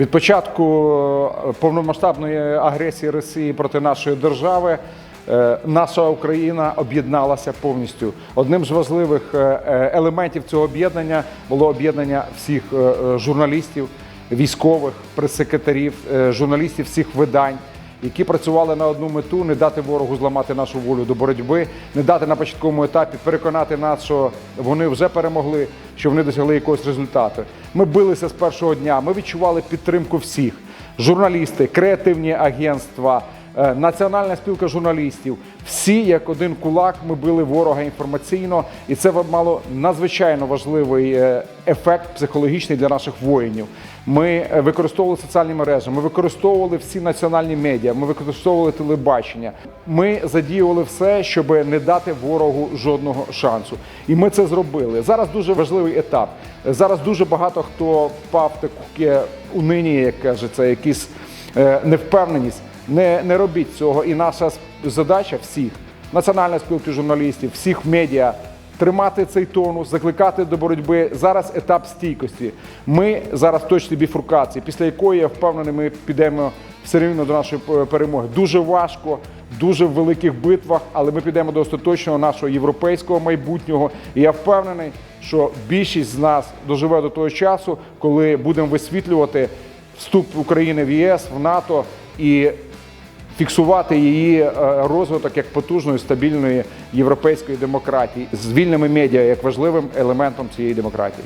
Від початку е, повномасштабної агресії Росії проти нашої держави е, наша Україна об'єдналася повністю. Одним з важливих е, елементів цього об'єднання було об'єднання всіх журналістів, військових, прес-секретарів, журналістів всіх видань. Які працювали на одну мету не дати ворогу зламати нашу волю до боротьби, не дати на початковому етапі переконати нас, що вони вже перемогли, що вони досягли якогось результату. Ми билися з першого дня. Ми відчували підтримку всіх: журналісти, креативні агентства, Національна спілка журналістів. Всі як один кулак ми били ворога інформаційно, і це мало надзвичайно важливий е, ефект психологічний для наших воїнів. Ми е, використовували соціальні мережі, ми використовували всі національні медіа, ми використовували телебачення. Ми задіювали все, щоб не дати ворогу жодного шансу. І ми це зробили. Зараз дуже важливий етап. Зараз дуже багато хто впав таке унині, як кажеться, якісь е, невпевненість. Не, не робіть цього. І наша задача всіх, Національної спілки журналістів, всіх медіа, тримати цей тонус, закликати до боротьби. Зараз етап стійкості. Ми зараз в біфуркації, після якої я впевнений, ми підемо все рівно до нашої перемоги. Дуже важко, дуже в великих битвах, але ми підемо до остаточного нашого європейського майбутнього. І я впевнений, що більшість з нас доживе до того часу, коли будемо висвітлювати вступ України в ЄС, в НАТО і фіксувати її е, розвиток як потужної стабільної європейської демократії з вільними медіа як важливим елементом цієї демократії.